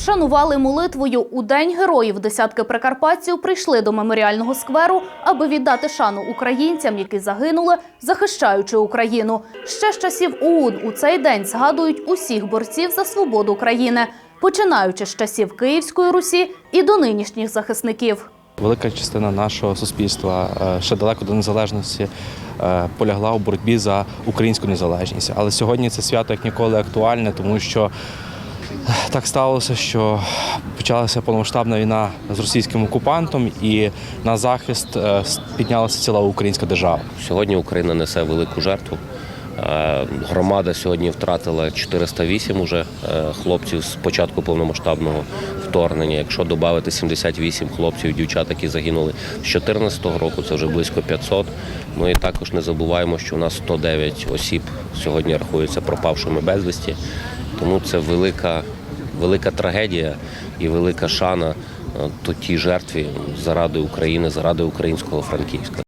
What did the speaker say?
вшанували молитвою. У День героїв десятки прикарпатців прийшли до меморіального скверу, аби віддати шану українцям, які загинули, захищаючи Україну. Ще з часів ОУН у цей день згадують усіх борців за свободу країни, починаючи з часів Київської Русі і до нинішніх захисників. Велика частина нашого суспільства е, ще далеко до незалежності е, полягла у боротьбі за українську незалежність. Але сьогодні це свято як ніколи актуальне, тому що так сталося, що почалася повномасштабна війна з російським окупантом, і на захист е, піднялася ціла українська держава. Сьогодні Україна несе велику жертву. Е, Громада сьогодні втратила 408 уже е, хлопців з початку повномасштабного вторгнення. Якщо додати 78 хлопців і дівчат, які загинули з 2014 року, це вже близько 500. Ну і також не забуваємо, що у нас 109 осіб сьогодні рахуються пропавшими безвісті. Тому це велика, велика трагедія і велика шана е, тій жертві заради України, заради українського Франківська.